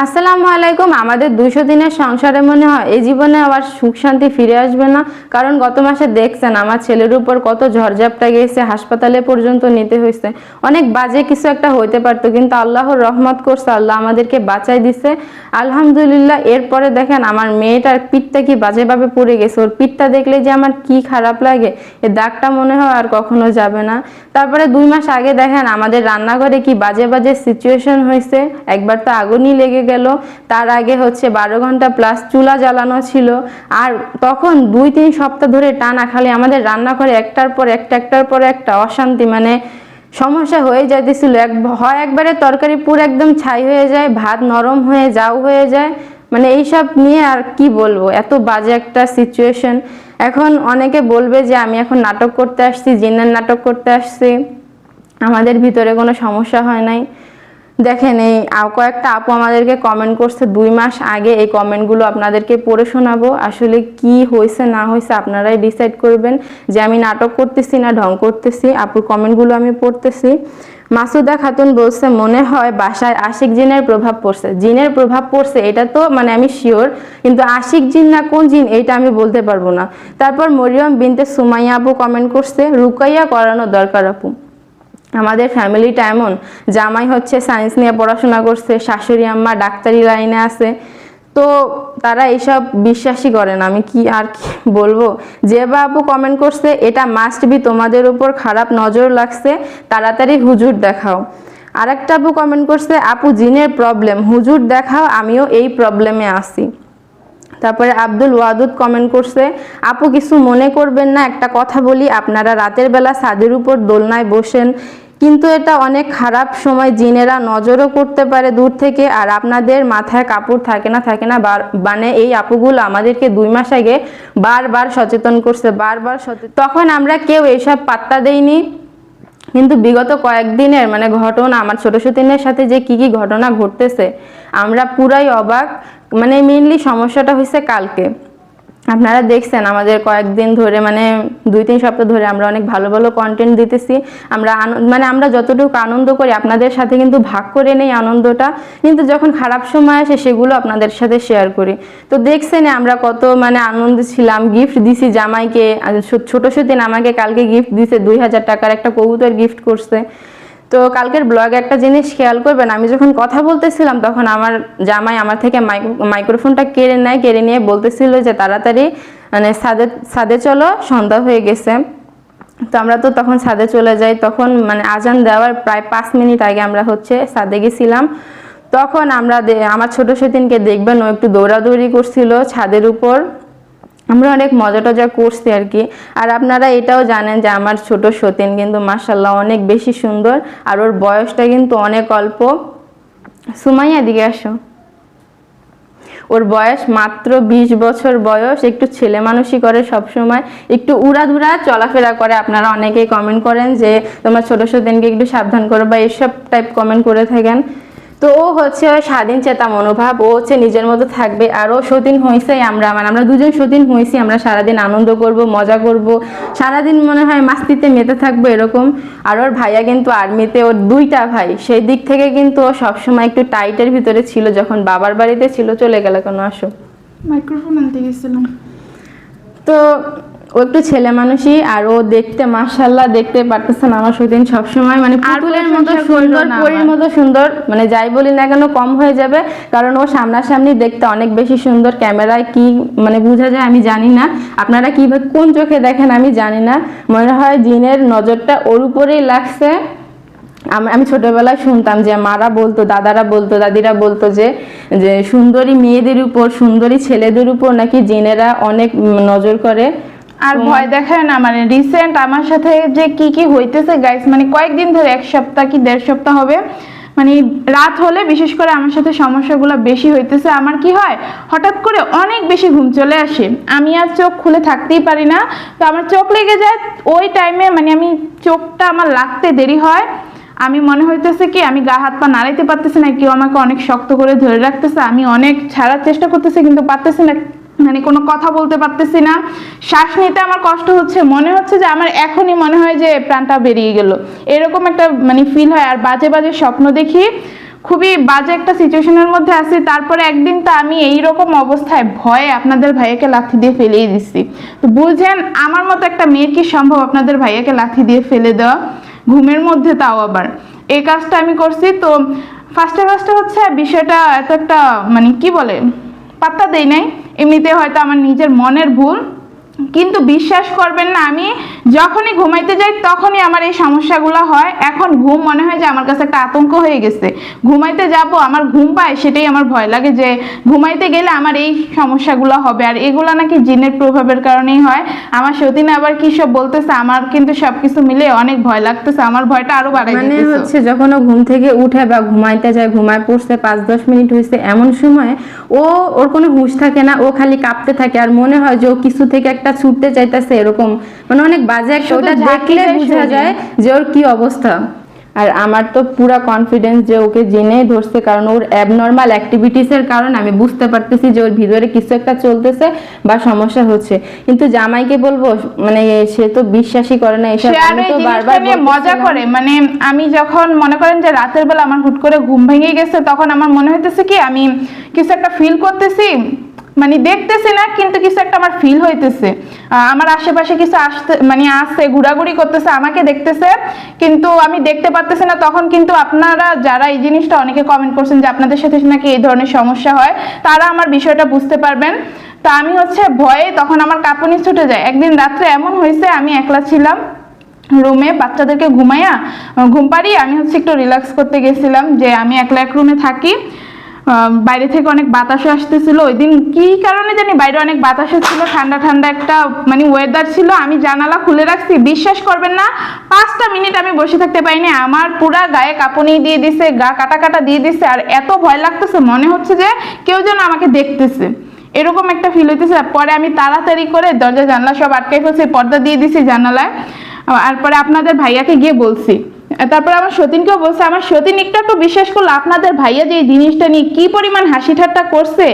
আসসালামু আলাইকুম। আমাদের দুইশো দিনের সংসারে মনে হয় এই জীবনে আবার সুখ শান্তি ফিরে আসবে না। কারণ গত মাসে দেখছেন আমার ছেলের উপর কত ঝড়ঝাপটা গেছে হাসপাতালে পর্যন্ত নিতে হয়েছে। অনেক বাজে কিছু একটা হইতে পারতো, কিন্তু আল্লাহর রহমত করছে, আল্লাহ আমাদেরকে বাঁচাই দিছে। আলহামদুলিল্লাহ, এরপরে দেখেন আমার মেয়েটার পিঠটা কি বাজেভাবে পড়ে গেছে। ওর পিঠটা দেখলে যে আমার কি খারাপ লাগে, এ দাগটা মনে হয় আর কখনো যাবে না। তারপরে দুই মাস আগে দেখেন আমাদের রান্নাঘরে কি বাজে বাজে সিচুয়েশন হয়েছে। একবার তো আগুনই লেগে গেল। তার আগে হচ্ছে বারো ঘণ্টা প্লাস চুলা জ্বালানো ছিল। আর তখন দুই তিন সপ্তাহ ধরে টানা খালি আমাদের রান্নাঘরে একটার পর একটা, একটার পর একটা অশান্তি মানে সমস্যা হয়ে যাইতেছিল। এক হয় একবারে তরকারি পুরো একদম ছাই হয়ে যায়, ভাত নরম হয়ে, যাও হয়ে যায়। মানে এইসব নিয়ে আর কি বলব, এত বাজে একটা সিচুয়েশন এখন অনেকে বলবে যে আমি এখন নাটক করতে আসছি, জিনের নাটক করতে আসছি। আমাদের ভিতরে কোনো সমস্যা হয় নাই। দেখেন, এই কয়েকটা আপু আমাদেরকে কমেন্ট করছে, দুই মাস আগে এই কমেন্টগুলো আপনাদেরকে পড়ে শোনাবো। আসলে কি হয়েছে, না হয়েছে আপনারাই ডিসাইড করবেন। যে আমি নাটক করতেছি না, ঢং করতেছি, আপুর কমেন্টগুলো আমি পড়তেছি। মাসুদা খাতুন বলছে, মনে হয় বাসায় আশিক জিনের প্রভাব পড়ছে। জিনের প্রভাব পড়ছে, এটা তো মানে আমি শিওর কিন্তু আশিক জিন না কোন জিন, এইটা আমি বলতে পারব না। তারপর মরিয়ম বিনতে সুমাইয়া আপু কমেন্ট করছে, রুকাইয়া করানো দরকার আপু। আমাদের ফ্যামিলিটা এমন, জামাই হচ্ছে সায়েন্স নিয়ে পড়াশোনা করছে, শাশুড়ি, আম্মা ডাক্তারি লাইনে আছে। তো তারা এইসব বিশ্বাসই করে না, আমি কি আর কি বলব? যে বা আপু কমেন্ট করছে, এটা মাস্ট বি তোমাদের উপর খারাপ নজর লাগছে, তাড়াতাড়ি হুজুর দেখাও। আরেকটা আপু কমেন্ট করছে, আপু, জিনের প্রবলেম হুজুর দেখাও, আমিও এই প্রবলেমে আছি। তারপরে আব্দুল ওয়াদুদ কমেন্ট করছে, আপু, কিছু মনে করবেন না, একটা কথা বলি, আপনারা রাতের বেলা ছাদের উপর দোলনায় বসেন, কিন্তু এটা অনেক খারাপ সময়, জিনেরা নজরও করতে পারে দূর থেকে, আর আপনাদের মাথায় কাপড় থাকে না থাকে না মানে এই আপুগুলো আমাদেরকে দুই মাস আগে বারবার সচেতন করছে, বারবার সচেতন তখন আমরা কেউ এইসব পাত্তা দেইনি, কিন্তু বিগত কয়েকদিনের মানে ঘটনা, আমার ছোট সতীনের সাথে যে কি কি ঘটনা ঘটতেছে, আমরা পুরাই অবাক মানে মেইনলি সমস্যাটা হয়েছে কালকে। আপনারা দেখছেন, আমাদের কয়েকদিন ধরে মানে দুই, তিন সপ্তাহ ধরে আমরা অনেক ভালো ভালো কন্টেন্ট দিতেছি। আমরা মানে আমরা যতটুকু আনন্দ করি, আপনাদের সাথে কিন্তু ভাগ করে নেই আনন্দটা। কিন্তু যখন খারাপ সময় আসে, সেগুলো আপনাদের সাথে শেয়ার করি। তো দেখছেন, আমরা কত মানে আনন্দ ছিলাম গিফট দিছি জামাইকে। ছোট সতীন আমাকে কালকে গিফট দিছে, দুই হাজার টাকার একটা কবুতর গিফট করছে। তো কালকের ব্লগে একটা জিনিস খেয়াল করবেন, আমি যখন কথা বলতেছিলাম তখন আমার জামাই আমার থেকে মাইক্রো- মাইক্রোফোনটা কেড়ে নেয়, কেড়ে নিয়ে বলতেছিল যে তাড়াতাড়ি মানে ছাদে ছাদে চলো, সন্ধ্যা হয়ে গেছে। তো আমরা তো তখন ছাদে চলে যাই, তখন মানে আজান দেওয়ার প্রায় পাঁচ মিনিট আগে আমরা হচ্ছে ছাদে গেছিলাম। তখন আমরা আমার ছোট সেদিনকে দেখবেন ও একটু দৌড়াদৌড়ি করছিল ছাদের উপর। আমরা অনেক মজা টজা করছি আর কি। আর আপনারা এটাও জানেন যে আমার ছোট সতীন কিন্তু মাসাল্লাহ অনেক বেশি সুন্দর। আর ওর বয়সটা কিন্তু অনেক অল্প। সুমাইয়া দিকে আসো। ওর বয়স মাত্র বিশ বছর বয়স। একটু ছেলে মানুষই করে সব সময় একটু উড়াধুরা চলাফেরা করে। আপনারা অনেকেই কমেন্ট করেন যে, তোমার ছোট সতীনকে একটু সাবধান করো বা এসব টাইপ কমেন্ট করে থাকেন। তো ও হচ্ছে স্বাধীন চেতা মনোভাব ও হচ্ছে নিজের মতো থাকবে আর ও সতীন হয়েছেই আমরা মানে আমরা দুজন সতীন হয়েছি আমরা সারাদিন আনন্দ করব মজা করব সারাদিন মনে হয় মাস্তিতে মেতে থাকব এরকম। আর ওর ভাইয়া কিন্তু আর্মিতে ওর দুইটা ভাই সেই দিক থেকে কিন্তু ও সবসময় একটু টাইটের ভিতরে ছিল যখন বাবার বাড়িতে ছিল চলে গেল কেন আসো। মাইক্রোফোন আনতে গেছিলাম। তো ও একটু ছেলে মানুষই আর ও দেখতে মার্শাল্লাহ দেখতে পারতেছেন আমার সতীন সবসময়। মানে পুতুলের মতো সুন্দর পরীর মতো সুন্দর। মানে যাই বলি না কেন কম হয়ে যাবে। কারণ ও সামনাসামনি দেখতে অনেক বেশি সুন্দর। ক্যামেরায় কি মানে বোঝা যায় আমি জানি না। আপনারা কীভাবে কোন চোখে দেখেন আমি জানি না। মনে হয় জিনের নজরটা ওর উপরেই লাগছে। আমি ছোটবেলায় শুনতাম যে মারা বলতো দাদারা বলতো দাদিরা বলতো যে যে সুন্দরী মেয়েদের উপর সুন্দরী ছেলেদের উপর নাকি জিনেরা অনেক নজর করে। আর ভয় দেখায় না মানে রিসেন্ট আমার সাথে যে কি কি হইতেছে গাইস মানে কয়েকদিন ধরে এক সপ্তাহ কি দেড় সপ্তাহ হবে মানে রাত হলে বিশেষ করে আমার সাথে সমস্যাগুলো বেশি হইতেছে। আমার কি হয় হঠাৎ করে অনেক বেশি ঘুম চলে আসে। আমি আর চোখ খুলে থাকতেই পারি না। তো আমার চোখ লেগে যায় ওই টাইমে মানে আমি চোখটা আমার লাগতে দেরি হয়। আমি মনে হইতেছে কি আমি গা হাত পা নাড়াইতে পারতেছি না কেউ আমাকে অনেক শক্ত করে ধরে রাখতেছে। আমি অনেক ছাড়ার চেষ্টা করতেছি কিন্তু পারতেছি না। মানে কোনো কথা বলতে পারতেছি না। শ্বাস নিতে আমার কষ্ট হচ্ছে। মনে হচ্ছে যে আমার এখনই মনে হয় যে প্রাণটা বেরিয়ে গেল। এরকম একটা মানে ফিল হয়। আর বাজে বাজে স্বপ্ন দেখি। খুবই বাজে একটা সিচুয়েশনের মধ্যে আছি। তারপরে একদিন তো আমি এই রকম অবস্থায় ভয়ে আপনাদের ভাইয়াকে লাথি দিয়ে ফেলেই দিচ্ছি তো বুঝেন, আমার মতো একটা মেয়ের কি সম্ভব আপনাদের ভাইয়াকে লাথি দিয়ে ফেলে দেওয়া? ঘুমের মধ্যে তাও আবার। এই কাজটা আমি করছি। তো ফার্স্টে ফার্স্টে হচ্ছে বিষয়টা এত একটা মানে কি বলে? পাত্তা দেই নাই। এমনিতে হয়তো আমার নিজের মনের ভুল কিন্তু বিশ্বাস করবেন না আমি যখনই ঘুমাইতে যাই তখনই আমার এই সমস্যাগুলো হয়। এখন ঘুম মনে হয় যে আমার কাছে একটা আতঙ্ক হয়ে গেছে। ঘুমাইতে যাব আমার ঘুম পায় সেটাই আমার ভয় লাগে যে ঘুমাইতে গেলে আমার এই সমস্যাগুলো হবে। আর এগুলো নাকি জিনের প্রভাবের কারণেই হয়। আমার সতীন আবার কি সব বলতেছে আমার কিন্তু সবকিছু মিলে অনেক ভয় লাগতেছে। আমার ভয়টা আরও বাড়াই মানে হচ্ছে যখন ও ঘুম থেকে উঠে বা ঘুমাইতে যায় ঘুমায় পড়ছে পাঁচ দশ মিনিট হয়েছে এমন সময় ও ওর কোনো হুঁশ থাকে না ও খালি কাঁপতে থাকে। আর মনে হয় যে ও কিছু থেকে একটা ছুটতে চাইতেছে এরকম। মানে অনেক বাজে একটা ওটা দেখলে বোঝা যায় যে ওর কি অবস্থা। আর আমার তো পুরা কনফিডেন্স যে ওকে জেনে ধরছে কারণ ওর অ্যাবনর্মাল অ্যাক্টিভিটিসের কারণে আমি বুঝতে পারতেছি যে ওর ভিতরে কিছু একটা চলতেছে বা সমস্যা হচ্ছে। কিন্তু জামাইকে বলব মানে সে তো বিশ্বাসই করে না এসব। আমি তো বারবার মজা করে। মানে আমি যখন মনে করেন যে রাতের বেলা আমার হুট করে ঘুম ভেঙে গেছে তখন আমার মনে হইতেছে কি আমি কিছু একটা ফিল করতেছি মানে দেখতেছি না, কিন্তু কিছু একটা আমার ফিল হইতেছে। আমার আশেপাশে কিছু আসতে মানে আসছে ঘোরাঘুরি করতেছে, আমাকে দেখতেছে, কিন্তু আমি দেখতে পারতেছি না। তখন কিন্তু আপনারা যারা এই জিনিসটা অনেকে কমেন্ট করছেন যে আপনাদের সাথে নাকি এই ধরনের সমস্যা হয়, তারা আমার বিষয়টা বুঝতে পারবেন। তা আমি হচ্ছে ভয়ে তখন আমার কাঁপুনি ছুটে যায়। একদিন রাত্রে এমন হয়েছে, আমি একলা ছিলাম রুমে, বাচ্চাদেরকে ঘুমাইয়া, ঘুম পাড়িয়ে আমি হচ্ছে একটু রিল্যাক্স করতে গেছিলাম যে আমি একলা এক রুমে থাকি। বাইরে থেকে অনেক বাতাসও আসতেছিল। ওই দিন কি কারণে জানি বাইরে অনেক বাতাসও ছিল, ঠান্ডা ঠান্ডা একটা মানে ওয়েদার ছিল। আমি জানালা খুলে রাখছি, বিশ্বাস করবেন না, পাঁচটা মিনিট আমি বসে থাকতে পারিনি। আমার পুরা গায়ে কাঁপুনি দিয়ে দিছে, গা কাটা কাটা দিয়ে দিছে, আর এত ভয় লাগতেছে, মনে হচ্ছে যে কেউ যেন আমাকে দেখতেছে। এরকম একটা ফিল হইতেছে। পরে আমি তাড়াতাড়ি করে দরজা জানলা সব আটকাই ফেলছি, পর্দা দিয়ে দিছি জানালায়। আর পরে আপনাদের ভাইয়াকে গিয়ে বলছি। তারপরে আমার সতীনকেও বলছে, আমার সতীন একটু একটু বিশ্বাস করল, আপনাদের ভাইয়া যে এই জিনিসটা নিয়ে কি পরিমাণ হাসি ঠাট্টা করছে,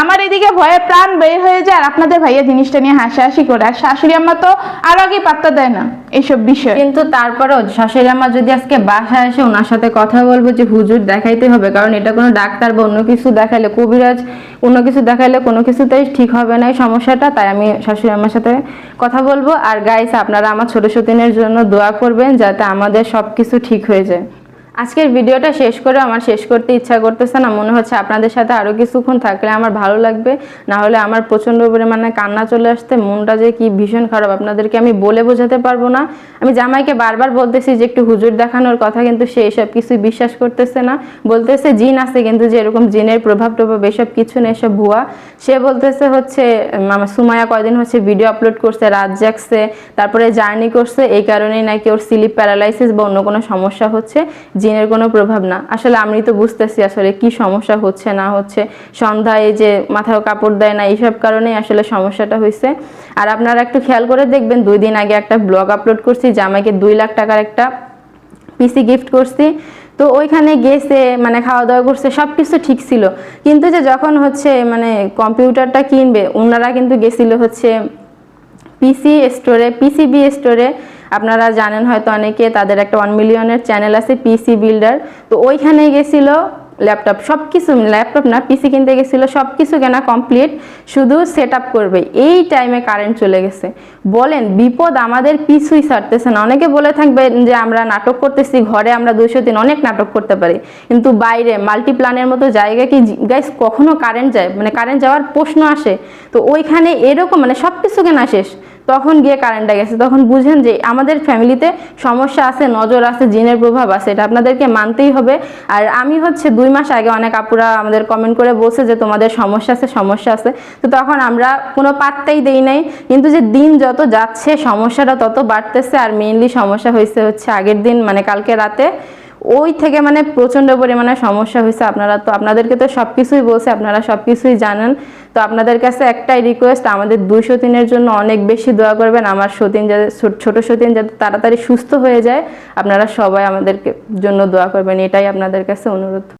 আমার এদিকে ভয়ে প্রাণ বের হয়ে যায় আর আপনাদের ভাইয়া জিনিসটা নিয়ে হাসাহাসি করে। আর শাশুড়ি আম্মা তো আরও আগে পাত্তা দেয় না এইসব বিষয়। কিন্তু তারপরেও শাশুড়ি আমার যদি আজকে বাসায় এসে ওনার সাথে কথা বলব যে, হুজুর দেখাইতে হবে। কারণ এটা কোনো ডাক্তার বা অন্য কিছু দেখাইলে কবিরাজ অন্য কিছু দেখাইলে কোনো কিছুতেই ঠিক হবে না এই সমস্যাটা, তাই আমি শাশুড়ি আমার সাথে কথা বলব। আর গাইস আপনারা আমার ছোটো সতীনের জন্য দোয়া করবেন যাতে আমাদের সব কিছু ঠিক হয়ে যায়। আজকের ভিডিওটা শেষ করে আমার শেষ করতে ইচ্ছা করতেছে না। মনে হচ্ছে আপনাদের সাথে আরও কিছুক্ষণ থাকলে আমার ভালো লাগবে। না হলে আমার প্রচণ্ড পরিমাণে কান্না চলে আসতে মনটা যে কি ভীষণ খারাপ, আপনাদেরকে আমি বলে বোঝাতে পারব না। আমি জামাইকে বারবার বলতেছি যে একটু হুজুর দেখানোর কথা, কিন্তু সে এসব কিছুই বিশ্বাস করতেছে না। বলতেছে জিন আছে, কিন্তু যে এরকম জিনের প্রভাব টভাব এসব কিছু নেই এসব ভুয়া। সে বলতেছে হচ্ছে আমার সুমায়া কয়দিন হচ্ছে ভিডিও আপলোড করছে, রাত জাগছে, তারপরে জার্নি করছে, এই কারণেই নাকি ওর স্লিপ প্যারালাইসিস বা অন্য কোনো সমস্যা হচ্ছে। জিনের কোনো প্রভাব না। আসলে আমি তো বুঝতেছি আসলে কি সমস্যা হচ্ছে, না হচ্ছে। সন্ধ্যায় যে মাথায় কাপড় দেয় না, এইসব কারণেই আসলে সমস্যাটা হয়েছে আর আপনারা একটু খেয়াল করে দেখবেন, দুই দিন আগে একটা ব্লগ আপলোড করছি, যে জামাইকে দুই লাখ টাকার একটা পিসি গিফট করছি। তো ওইখানে গেছে মানে খাওয়া দাওয়া করছে সব কিছু ঠিক ছিল। কিন্তু যে যখন হচ্ছে মানে কম্পিউটারটা কিনবে ওনারা কিন্তু গেছিল হচ্ছে পিসি স্টোরে পিসিবি স্টোরে আপনারা জানেন হয়তো অনেকে, তাদের একটা ওয়ান মিলিয়নের চ্যানেল আছে পিসি বিল্ডার তো ওইখানে গেছিল ল্যাপটপ সব কিছু ল্যাপটপ না পিসি কিনতে গেছিল সব কিছু কেনা কমপ্লিট শুধু সেট করবে। এই টাইমে কারেন্ট চলে গেছে। বলেন, বিপদ আমাদের পিছুই ছাড়তেছে না। অনেকে বলে থাকবেন যে, আমরা নাটক করতেছি, ঘরে আমরা দুশো দিন অনেক নাটক করতে পারি। কিন্তু বাইরে মাল্টিপ্লানের মতো জায়গায় কি গাইস কখনো কারেন্ট যায়? মানে কারেন্ট যাওয়ার প্রশ্ন আসে। তো ওইখানে এরকম মানে সব কিছু কেনা শেষ। তখন গিয়ে কারেন্টটা গেছে। তখন বুঝেন যে আমাদের ফ্যামিলিতে সমস্যা আছে, নজর আছে, জিনের প্রভাব আছে, এটা আপনাদেরকে মানতেই হবে। আর আমি হচ্ছে দুই মাস আগে অনেক আপুরা আমাদের কমেন্ট করে বলছে যে তোমাদের সমস্যা আছে সমস্যা আছে। তো তখন আমরা কোনো পাত্তাই দেই নাই। কিন্তু যে দিন যত যাচ্ছে, সমস্যাটা তত বাড়তেছে। আর মেইনলি সমস্যা হয়েছে হচ্ছে আগের দিন মানে কালকে রাতে। ওই থেকে মানে প্রচণ্ড পরিমাণে সমস্যা হয়েছে। আপনারা তো, আপনাদেরকে তো সব কিছুই বলছে, আপনারা সব কিছুই জানেন। তো আপনাদের কাছে একটাই রিকোয়েস্ট আমাদের দুই সতীনের জন্য অনেক বেশি দোয়া করবেন। আমার সতীন যাতে ছোট সতীন যাতে তাড়াতাড়ি সুস্থ হয়ে যায়, আপনারা সবাই আমাদেরকে জন্য দোয়া করবেন। এটাই আপনাদের কাছে অনুরোধ।